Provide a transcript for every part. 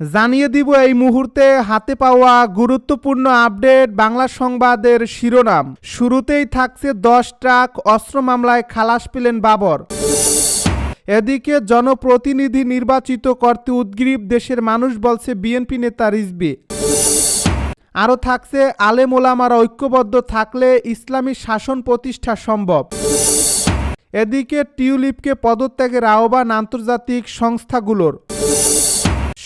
জানিয়ে দিব এই মুহূর্তে হাতে পাওয়া গুরুত্বপূর্ণ আপডেট বাংলা সংবাদের শিরোনাম। শুরুতেই থাকছে দশ ট্রাক অস্ত্র মামলায় খালাস পেলেন বাবর। এদিকে জনপ্রতিনিধি নির্বাচিত করতে উদ্গ্রীব দেশের মানুষ বলছে বিএনপি নেতা রিজবি। আরও থাকছে আলেম ওলামারা ঐক্যবদ্ধ থাকলে ইসলামী শাসন প্রতিষ্ঠা সম্ভব। এদিকে টিউলিপকে পদত্যাগের আহ্বান আন্তর্জাতিক সংস্থাগুলোর।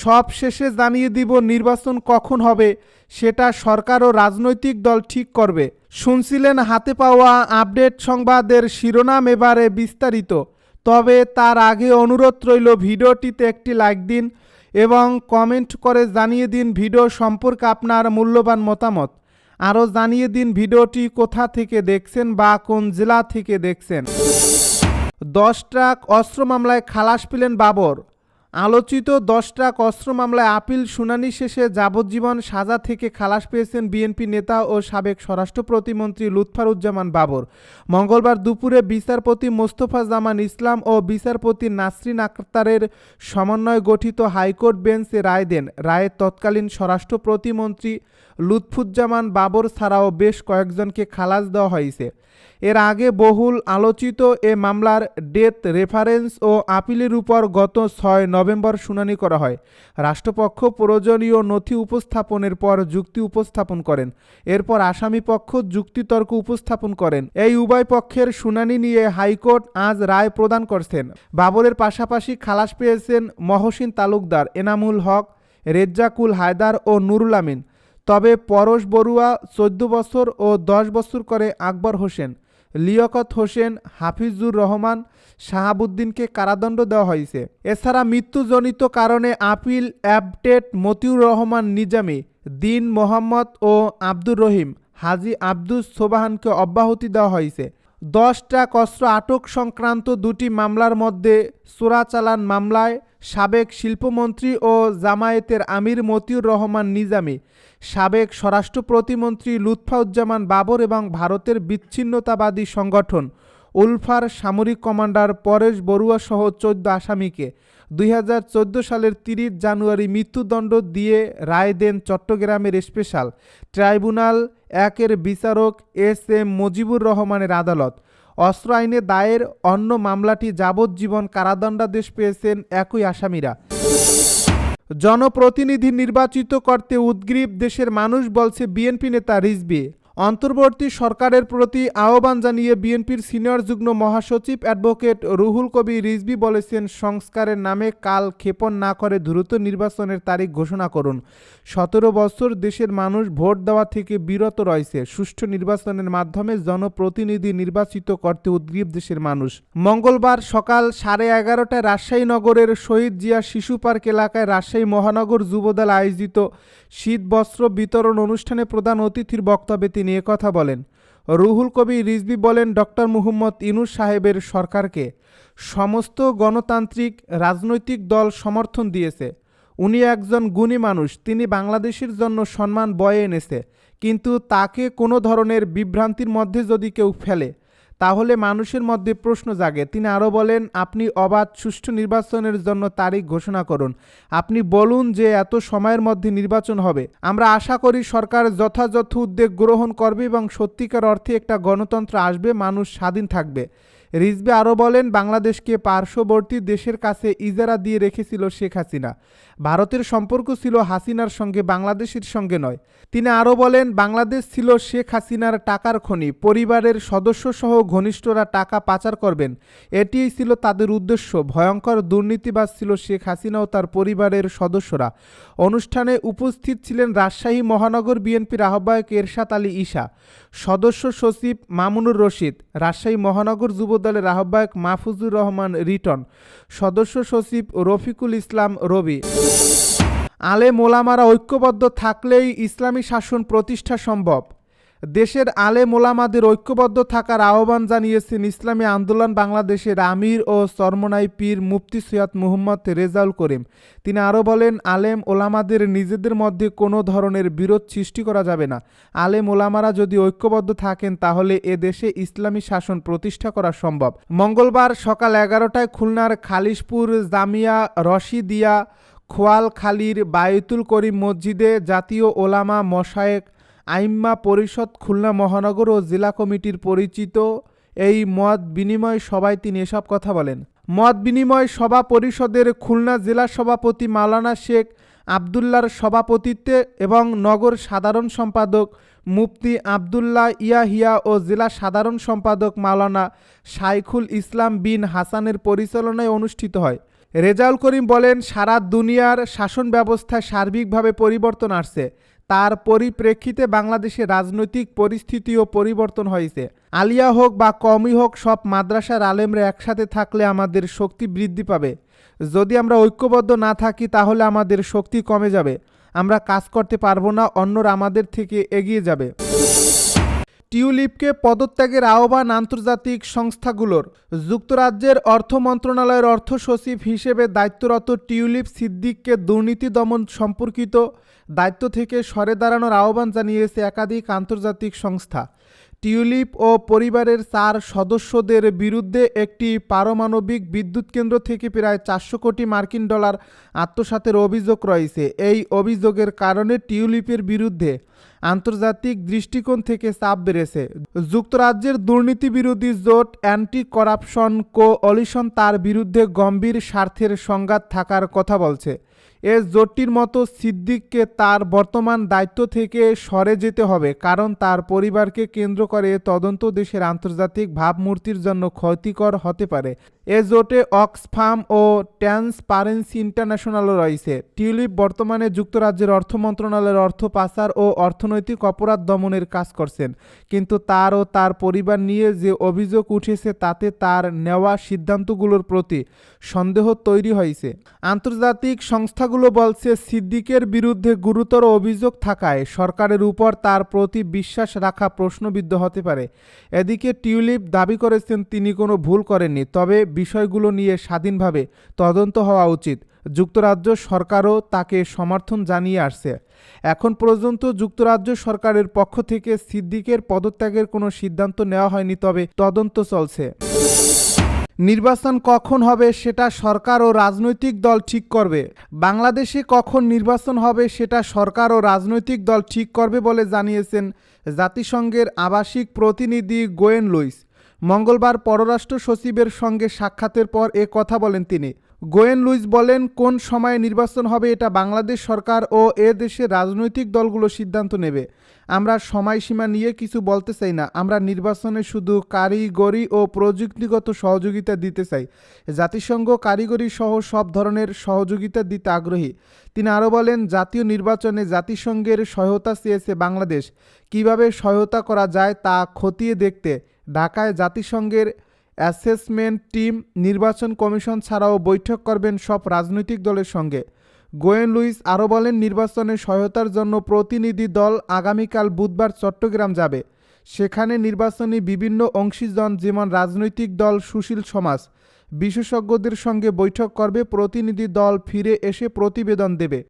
সব শেষে জানিয়ে দিব নির্বাচন কখন হবে, সেটা সরকার ও রাজনৈতিক দল ঠিক করবে। শুনছিলেন হাতে পাওয়া আপডেট সংবাদের শিরোনাম এবারে বিস্তারিত। তবে তার আগে অনুরোধ রইল ভিডিওটিতে একটি লাইক দিন এবং কমেন্ট করে জানিয়ে দিন ভিডিও সম্পর্কে আপনার মূল্যবান মতামত। আরও জানিয়ে দিন ভিডিওটি কোথা থেকে দেখছেন বা কোন জেলা থেকে দেখছেন। দশ ট্রাক অস্ত্র মামলায় খালাস পেলেন বাবর। আলোচিত দশ ট্রাক অস্ত্র মামলায় আপিল শুনানি শেষে যাবজ্জীবন সাজা থেকে খালাস পেয়েছেন বিএনপি নেতা ও সাবেক স্বরাষ্ট্র প্রতিমন্ত্রী লুৎফারুজ্জামান বাবর। মঙ্গলবার দুপুরে বিচারপতি মোস্তফা জামান ইসলাম ও বিচারপতি নাসরিন আক্তারের সমন্বয়ে গঠিত হাইকোর্ট বেঞ্চে রায় দেন। রায়ে তৎকালীন স্বরাষ্ট্র প্রতিমন্ত্রী লুৎফুজ্জামান বাবর ছাড়াও বেশ কয়েকজনকে খালাস দেওয়া হয়েছে। এর আগে বহুল আলোচিত এ মামলার ডেথ রেফারেন্স ও আপিলের উপর গত ছয় নভেম্বর শুনানি করা হয়। রাষ্ট্রপক্ষ প্রয়োজনীয় নথি উপস্থাপনের পর যুক্তি উপস্থাপন করেন। এরপর আসামি পক্ষ যুক্তিতর্ক উপস্থাপন করেন। এই উভয় পক্ষের শুনানি নিয়ে হাইকোর্ট আজ রায় প্রদান করছেন। বাবরের পাশাপাশি খালাস পেয়েছেন মহসিন তালুকদার, এনামুল হক, রেজ্জাকুল হায়দার ও নুরুল আমিন। তবে পরশ বড়ুয়া চোদ্দ বছর ও দশ বছর করে আকবর হোসেন লিয়াকত হোসেন, হাফিজুর রহমান, শাহাবুদ্দিনকে কারাদণ্ড দেওয়া হয়েছে। এছাড়া মৃত্যুজনিত কারণে আপিল অ্যাবটেট মতিউর রহমান নিজামী, দিন মোহাম্মদ ও আব্দুর রহিম, হাজি আব্দুস সোবাহানকে অব্যাহতি দেওয়া হয়েছে। দশটা ট্রাক অস্ত্র আটক সংক্রান্ত দুটি মামলার মধ্যে চোরাচালান মামলায় সাবেক শিল্পমন্ত্রী ও জামায়াতের আমির মতিউর রহমান নিজামী, সাবেক স্বরাষ্ট্র প্রতিমন্ত্রী লুৎফাউজ্জামান বাবর এবং ভারতের বিচ্ছিন্নতাবাদী সংগঠন উলফার সামরিক কমান্ডার পরেশ বড়ুয়া সহ চোদ্দ আসামিকে দুই হাজার চোদ্দ সালের তিরিশ জানুয়ারি মৃত্যুদণ্ড দিয়ে রায় দেন চট্টগ্রামের স্পেশাল ট্রাইব্যুনাল একের বিচারক এস এম মুজিবুর রহমানের আদালত। অস্ত্র আইনে দায়ের অন্য মামলাটি যাবজ্জীবন কারাদণ্ডাদেশ পেয়েছেন একই আসামিরা। জনপ্রতিনিধি নির্বাচিত করতে উদ্গ্রীব দেশের মানুষ বলছে বিএনপি নেতা রিজবি অন্তর্বর্তী সরকারের প্রতি আহ্বান জানিয়ে বিএনপির সিনিয়র যুগ্ম মহাসচিব অ্যাডভোকেট রুহুল কবি রিজবি বলেছেন, সংস্কারের নামে কাল ক্ষেপণ না করে দ্রুত নির্বাচনের তারিখ ঘোষণা করুন। সতেরো বছর দেশের মানুষ ভোট দেওয়া থেকে বিরত রয়েছে। সুষ্ঠু নির্বাচনের মাধ্যমে জনপ্রতিনিধি নির্বাচিত করতে উদ্গ্রীব দেশের মানুষ। মঙ্গলবার সকাল সাড়ে এগারোটায় রাজশাহী নগরের শহীদ জিয়া শিশু পার্ক এলাকায় রাজশাহী মহানগর যুবদল আয়োজিত শীত বস্ত্র বিতরণ অনুষ্ঠানে প্রধান অতিথির বক্তব্যে তিনি কথা বলেন। রুহুল কবি রিজবি বলেন, ডক্টর মুহম্মদ ইনুস সাহেবের সরকারকে সমস্ত গণতান্ত্রিক রাজনৈতিক দল সমর্থন দিয়েছে। উনি একজন গুণী মানুষ, তিনি বাংলাদেশের জন্য সম্মান বয়ে এনেছে। কিন্তু তাকে কোনো ধরনের বিভ্রান্তির মধ্যে যদি কেউ ফেলে তাহলে মানুষের মধ্যে প্রশ্ন জাগে। তিনি আরও বলেন, আপনি অবাধ সুষ্ঠু নির্বাচনের জন্য তারিখ ঘোষণা করুন। আপনি বলুন যে এত সময়ের মধ্যে নির্বাচন হবে। আমরা আশা করি সরকার যথাযথ উদ্যোগ গ্রহণ করবে এবং সত্যিকার অর্থে একটা গণতন্ত্র আসবে, মানুষ স্বাধীন থাকবে। রিজবে আরও বলেন, বাংলাদেশকে পার্শ্ববর্তী দেশের কাছে ইজারা দিয়ে রেখেছিল শেখ হাসিনা। ভারতের সম্পর্ক ছিল হাসিনার সঙ্গে, বাংলাদেশের সঙ্গে নয়। তিনি আরও বলেন, বাংলাদেশ ছিল শেখ হাসিনার টাকার খনি, পরিবারের সদস্যসহ ঘনিষ্ঠরা টাকা পাচার করবেন। এটিই ছিল তাদের উদ্দেশ্য। ভয়ঙ্কর দুর্নীতিবাজ ছিল শেখ হাসিনা ও তার পরিবারের সদস্যরা। অনুষ্ঠানে উপস্থিত ছিলেন রাজশাহী মহানগর বিএনপির আহ্বায়ক এরশাদ আলী ঈশা, সদস্য সচিব মামুনুর রশিদ, রাজশাহী মহানগর যুবদলের আহ্বায়ক মাহফুজুর রহমান রিটন, সদস্য সচিব রফিকুল ইসলাম রবি। আলে মোলামারা ঐক্যবদ্ধ থাকলেই ইসলামী শাসন প্রতিষ্ঠা সম্ভব। দেশের আলে মোলামাদের ঐক্যবদ্ধ থাকার আহ্বান জানিয়েছেন ইসলামী আন্দোলন বাংলাদেশের আমির ও সরমনাই পীর মুফতি সৈয়দ মুহম্মদ রেজাউল করিম। তিনি আরও বলেন আলেম ওলামাদের নিজেদের মধ্যে কোনো ধরনের বিরোধ সৃষ্টি করা যাবে না। আলেম ওলামারা যদি ঐক্যবদ্ধ থাকেন, তাহলে এ দেশে ইসলামী শাসন প্রতিষ্ঠা করা সম্ভব। মঙ্গলবার সকাল এগারোটায় খুলনার খালিশপুর জামিয়া রশিদিয়া খোয়ালখালীর বায়তুল করিম মসজিদে জাতীয় ওলামা মশায়েক আইম্মা পরিষদ খুলনা মহানগর ও জেলা কমিটির পরিচিত এই মত বিনিময় সভায় তিনি এসব কথা বলেন। মত বিনিময় সভা পরিষদের খুলনা জেলা সভাপতি মাওলানা শেখ আবদুল্লার সভাপতিত্বে এবং নগর সাধারণ সম্পাদক মুফতি আবদুল্লাহ ইয়াহিয়া ও জেলা সাধারণ সম্পাদক মাওলানা শাইখুল ইসলাম বিন হাসানের পরিচালনায় অনুষ্ঠিত হয়। রেজাউল করিম বলেন, সারা দুনিয়ার শাসন ব্যবস্থায় সার্বিকভাবে পরিবর্তন আসছে। তার পরিপ্রেক্ষিতে বাংলাদেশে রাজনৈতিক পরিস্থিতিও পরিবর্তন হয়েছে। আলিয়া হোক বা কমই হোক, সব মাদ্রাসার আলেমরা একসাথে থাকলে আমাদের শক্তি বৃদ্ধি পাবে। যদি আমরা ঐক্যবদ্ধ না থাকি, তাহলে আমাদের শক্তি কমে যাবে। আমরা কাজ করতে পারব না, অন্যরা আমাদের থেকে এগিয়ে যাবে। টিউলিপকে পদত্যাগের আহ্বান আন্তর্জাতিক সংস্থাগুলোর। যুক্তরাজ্যের অর্থ মন্ত্রণালয়ের অর্থ সচিব হিসেবে দায়িত্বরত টিউলিপ সিদ্দিককে দুর্নীতি দমন সম্পর্কিত দায়িত্ব থেকে সরে দাঁড়ানোর আহ্বান জানিয়েছে একাধিক আন্তর্জাতিক সংস্থা। টিউলিপ ও পরিবারের চার সদস্যদের বিরুদ্ধে একটি পারমাণবিক বিদ্যুৎ কেন্দ্র থেকে প্রায় চারশো কোটি মার্কিন ডলার আত্মসাতের অভিযোগ রয়েছে। এই অভিযোগের কারণে টিউলিপের বিরুদ্ধে আন্তর্জাতিক দৃষ্টিকোণ থেকে চাপ বেড়েছে। যুক্তরাজ্যের দুর্নীতি বিরোধী জোট অ্যান্টি করাপশন কোঅলিশন তার বিরুদ্ধে গম্ভীর স্বার্থের সংঘাত থাকার কথা বলছে। এ জোটটির মতো সিদ্দিককে তার বর্তমান দায়িত্ব থেকে সরে যেতে হবে, কারণ তার পরিবারকে কেন্দ্র করে তদন্ত দেশের আন্তর্জাতিক ভাবমূর্তির জন্য ক্ষতিকর হতে পারে। এ জোটে অক্সফাম ও ট্রান্সপারেন্সি ইন্টারন্যাশনালও রয়েছে। টিউলিপ বর্তমানে যুক্তরাজ্যের অর্থ মন্ত্রণালয়ের অর্থ পাচার ও অর্থনৈতিক অপরাধ দমনের কাজ করছেন। কিন্তু তার ও তার পরিবার নিয়ে যে অভিযোগ উঠেছে, তাতে তার নেওয়া সিদ্ধান্তগুলোর প্রতি সন্দেহ তৈরি হয়েছে। আন্তর্জাতিক সংস্থাগুলো বলছে, সিদ্দিকের বিরুদ্ধে গুরুতর অভিযোগ থাকায় সরকারের উপর তার প্রতি বিশ্বাস রাখা প্রশ্নবিদ্ধ হতে পারে। এদিকে টিউলিপ দাবি করেছেন, তিনি কোনো ভুল করেননি। তবে বিষয়গুলো নিয়ে স্বাধীনভাবে তদন্ত হওয়া উচিত। যুক্তরাজ্য সরকারও তাকে সমর্থন জানিয়ে আসছে। এখন পর্যন্ত যুক্তরাজ্য সরকারের পক্ষ থেকে সিদ্দিকের পদত্যাগের কোনো সিদ্ধান্ত নেওয়া হয়নি, তবে তদন্ত চলছে। নির্বাচন কখন হবে সেটা সরকার ও রাজনৈতিক দল ঠিক করবে। বাংলাদেশে কখন নির্বাচন হবে সেটা সরকার ও রাজনৈতিক দল ঠিক করবে বলে জানিয়েছেন জাতিসংঘের আবাসিক প্রতিনিধি গোয়েন লুইস। মঙ্গলবার পররাষ্ট্র সচিবের সঙ্গে সাক্ষাতের পর এ কথা বলেন তিনি। গোয়েন লুইস বলেন, কোন সময়ে নির্বাচন হবে এটা বাংলাদেশ সরকার ও এ দেশের রাজনৈতিক দলগুলো সিদ্ধান্ত নেবে। আমরা সময়সীমা নিয়ে কিছু বলতে চাই না। আমরা নির্বাচনে শুধু কারিগরি ও প্রযুক্তিগত সহযোগিতা দিতে চাই। জাতিসংঘ কারিগরি সহ সব ধরনের সহযোগিতা দিতে আগ্রহী। তিনি আরও বলেন, জাতীয় নির্বাচনে জাতিসংঘের সহায়তা চেয়েছে বাংলাদেশ। কীভাবে সহায়তা করা যায় তা খতিয়ে দেখতে ঢাকায় জাতিসংঘের অ্যাসেসমেন্ট টিম, নির্বাচন কমিশন ছাড়াও বৈঠক করবেন সব রাজনৈতিক দলের সঙ্গে। গোয়েন লুইস আরও বলেন, নির্বাচনে সহায়তার জন্য প্রতিনিধি দল আগামীকাল বুধবার চট্টগ্রাম যাবে। সেখানে নির্বাচনী বিভিন্ন অংশীজন, যেমন রাজনৈতিক দল সুশীল সমাজ, বিশেষজ্ঞদের সঙ্গে বৈঠক করবে, প্রতিনিধি দল ফিরে এসে প্রতিবেদন দেবে।